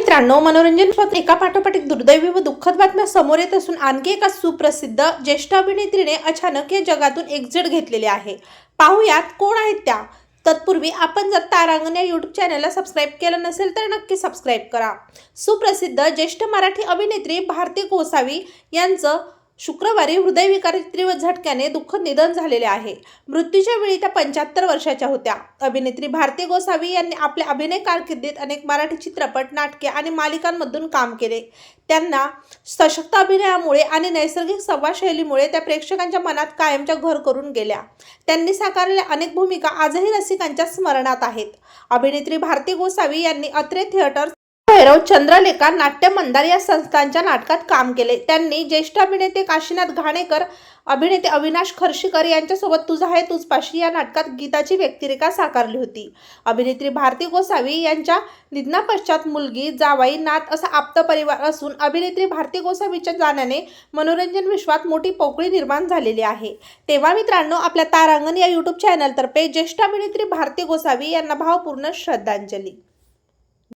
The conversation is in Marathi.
मित्रांनो मनोरंजन एका पाठोपाठ एक दुर्दैवी व दुःखद बातम्या समोर येत असून आणखी एका सुप्रसिद्ध ज्येष्ठ अभिनेत्रीने अचानक या जगातून एक्झिट घेतलेली आहे. पाहुयात कोण आहेत त्या? तत्पूर्वी आपण जर तारांगण या यूट्यूब चॅनलला सबस्क्राईब केलं नसेल तर नक्की सबस्क्राईब करा. सुप्रसिद्ध ज्येष्ठ मराठी अभिनेत्री भारती गोसावी यांचं शुक्रवारी हृदयविकारित्री तीव्र झटक्याने दुःखद निधन झालेले आहे. मृत्यूच्या वेळी त्या पंच्याहत्तर वर्षाच्या होत्या. अभिनेत्री भारती गोसावी यांनी आपल्या अभिनय कारकिर्दीत अनेक मराठी चित्रपट नाटके आणि मालिकांमधून काम केले. त्यांना सशक्त अभिनयामुळे आणि नैसर्गिक संवाद शैलीमुळे त्या प्रेक्षकांच्या मनात कायमच्या घर करून गेल्या. त्यांनी साकारलेल्या अनेक भूमिका आजही रसिकांच्या स्मरणात आहेत. अभिनेत्री भारती गोसावी यांनी अत्रे थिएटर भैरव चंद्रलेखा नाट्य मंदार या संस्थांच्या नाटकात काम केले. त्यांनी ज्येष्ठ अभिनेते काशीनाथ घाणेकर अभिनेते अविनाश खर्शीकर यांच्यासोबत तुझा आहे तुझपाशी या नाटकात गीताची व्यक्तिरेखा साकारली होती. अभिनेत्री भारती गोसावी यांच्या निधनापश्चात मुलगी जावाई नात असा आप्त परिवार असून अभिनेत्री भारती गोसावीच्या जाण्याने मनोरंजन विश्वात मोठी पोकळी निर्माण झालेली आहे. तेव्हा मित्रांनो आपल्या तारांगण या यूट्यूब चॅनलतर्फे ज्येष्ठ अभिनेत्री भारती गोसावी यांना भावपूर्ण श्रद्धांजली.